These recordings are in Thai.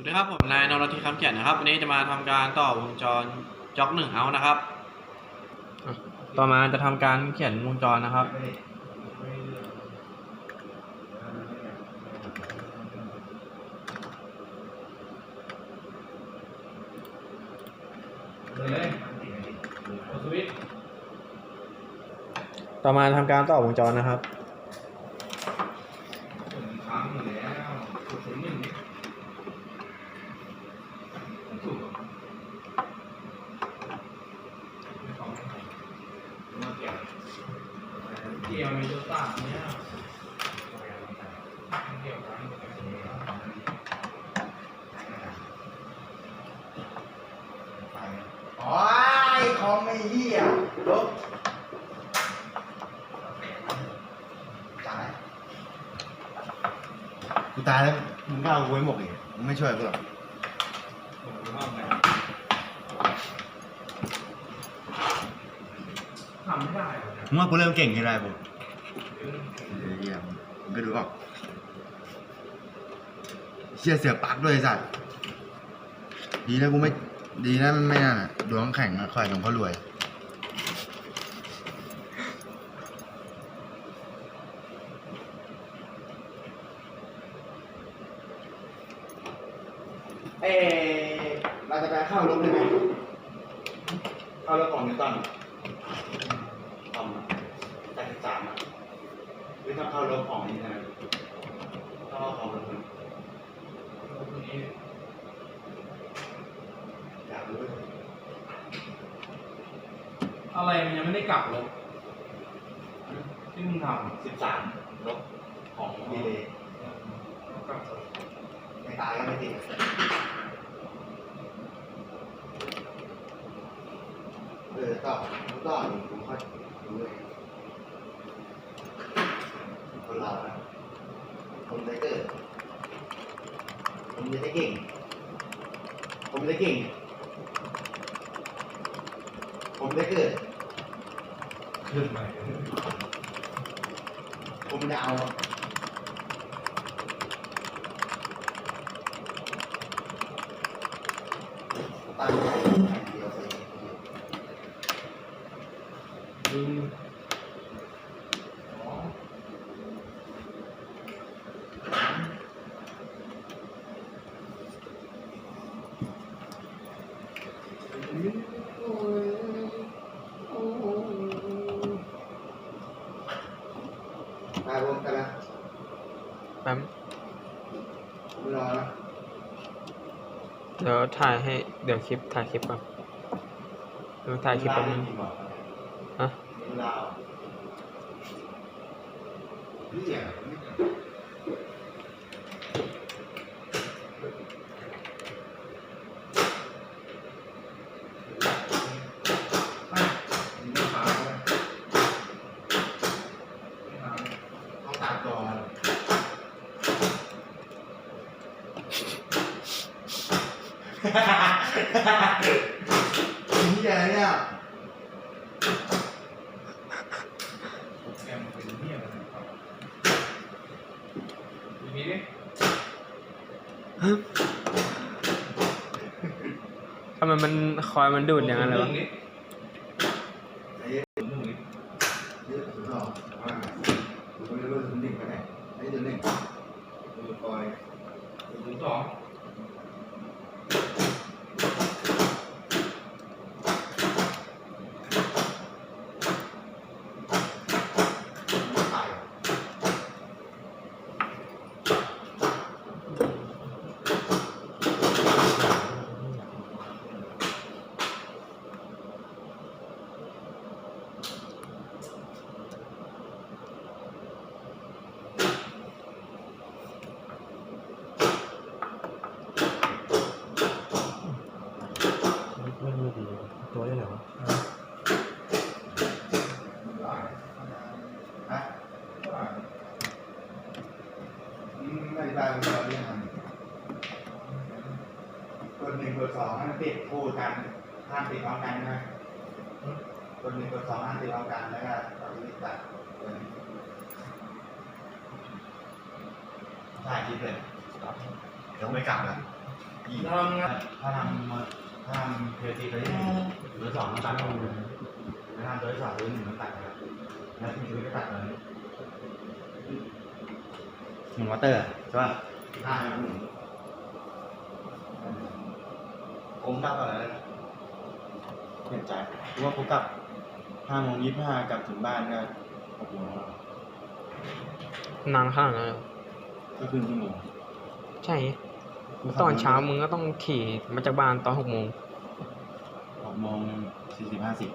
วัสดีครับผมนายนรทีคำเขียนนะครับวันนี้จะมาทำการต่อวงจรจ็อกหนึ่งเอานะครับ ต่อมาจะทำการเขียนวงจรนะครับ ต่อมาทำการต่อวงจรนะครับ ผมค้างอยู่แล้วกดศูนย์หนึ่งนี่ ที่ยวมีตัวต่างเนี่ยเกี่ยวกันโอ้ยคอมไม่เหี้ยลบตายกูตายแล้วมึงก็เอากูไว้หมกอีกมึงไม่ช่วยกูหรอก ผมรู้ว่าไงทำ ไม่ได้เหรอเนี่ยมึงว่ากูเริ่มเก่งที่ไรบุเหี้ยมึงก็ดูออกเชี่ยเสือปักด้วยไอ้สัตว์ดีนะกูไม่ ดีนะมันไม่นั่นอะดวงแข็งอะคอยหลวงพ่อรวย เอเราจะไปเข้าลบได้ไหมเข้าลบของนิวตันทำอะแปด สิบสามอะหรือต้องเข้าลบของนี้นะต้องเข้าของลบมันพวกนี้อยากรู้เลยอะไรมันยังไม่ได้กลับลบที่มึงทสิบสามลบของดีเลยำกลับลบไม่ตายก็ไม่ติดเออต่อต่อนี่ผมค่อยรู้เลยคน เราอะคนจะเกิดผมจะได้เก่งผมจะเก่งผมจะเกิดขึ้นไปผมจะเอาตั้งเดียวเลย ดึงอ๋อ มารวมกันละ แป๊บผมรอนะเดี๋ยวถ่ายให้เดี๋ยวคลิปถ่ายคลิปก่อนเดี๋ยวถ่ายคลิปแป๊บนึงฮะเวลาพี่อะ ไม่ไม่ขาดเลยไม่ขาด ต้องตัดก่อน นี่อะไรเนี่ยแกมันเป็นเหี้ยอะไรครับอย่างนี้ดิทำไมมันคอยมันดูดอย่างนั้นเลยวะ ไอ้เยอะเยอะสุดหรอว่าดูไม่รู้ถึงหนึ่งไปไหนไอ้ตัวหนึ่งดูคอย ศูนย์สอง ไม่ตาย ไม่มีดีตัวได้เหรอ ฮะอืมไม่ได้เราเรียนทำตัวหนึ่งตัวสองให้มันติดคู่กันห้าม ติดพร้อมกันนะตัวหนึ่งตัวสองห้ามติดพร้อมกันแล้วก็ตอนนี้ตัดตัวนี้ถ่ายคลิปเลยเดี๋ยวไม่กลับแล้วยี่ทำงานถ้าทำมาถ้าทำเพลตีตัวที่หนึ่งหรือสองมันตัดลงถ้าทำตัวที่สองตัวที่หนึ่งมันตัดครับแล้วทีนี้ก็ตัดเลยหนึ่งวอเตอร์ใช่ป่ะใช่ครับผมผมกลับก่อนแล้ว เปลี่ยนใจเพราะว่าผมกลับห้าโมงยี่สิบห้ากลับถึงบ้านก็หกโมงแล้วนานขนาดนั้นเลยเหรอก็ครึ่งชั่วโมงใช่ ตอนเช้ามึงก็ต้องขี่มาจากบ้านตอนหกโมงหกโมงสี่สิบห้าสิบ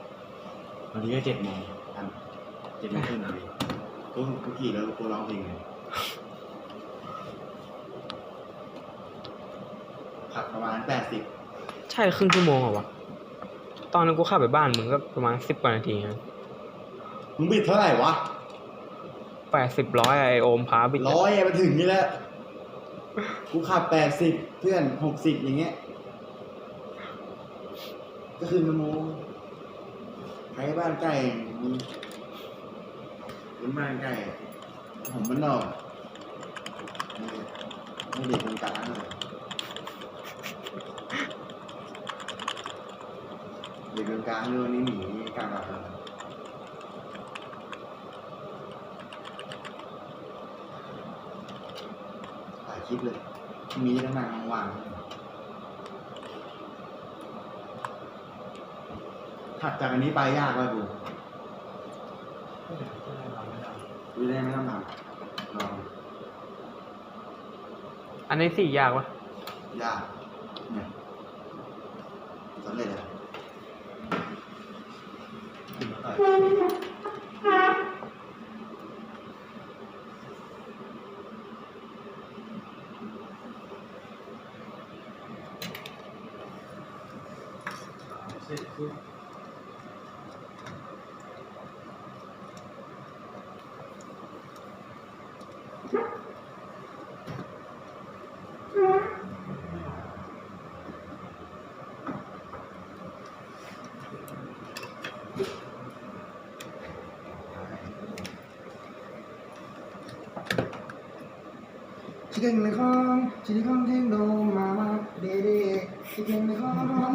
วันนี้ก็เจ็ดโมงทันเจ็ดโมงครึ่งพอดีก็ก็ขี่แล้วกูร้องเพลงเลยขับประมาณแปดสิบใช่ครึ่งชั่วโมงเหรอวะ ตอนนั้นกูขับไปบ้านมึงก็ประมาณสิบกว่านาทีนะมึงบิดเท่าไหร่วะแปดสิบร้อยไอโอมพาบิดร้อยมาถึงนี่แหละกูขับแปดสิบเพื่อนหกสิบอย่างเงี้ย ก็คือมันโมใครบ้านใกล้มึงเป็นบ้านใกล้ผมมันนอกไม่เด็กคนกลางเลย ด็กคนกลางเรื่องนี้หนีกลางแบบถ่ายคลิปเลย มีตั้งนานวางถัดจากอันนี้ไปยากป่ะกูดูได้ไม่ต้องทำลองอันนี้สี่ยากวะยากเนี่ยสำเร็จเลย ขึ้น มาต่อยชิคเก้นในห้องชิคเก้นที่โดมมามาเดเดชิคเก้นในห้อง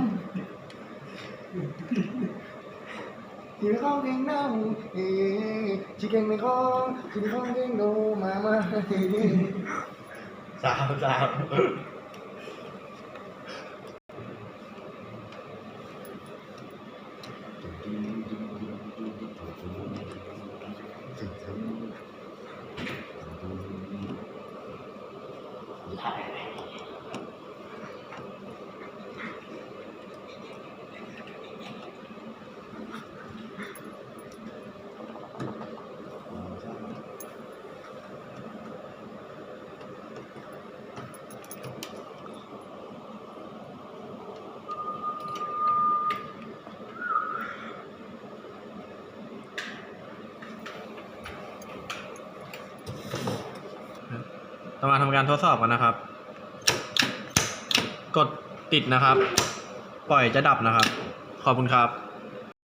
ชิคเก้นในห้องเก่งน้ำเอ๊ชิคเก้นในห้องชิคเก้นในห้องเก่งโดมามาเดเดสาวสา ว เรามาทำการทดสอบกันนะครับ กดติดนะครับ ปล่อยจะดับนะครับ ขอบคุณครับ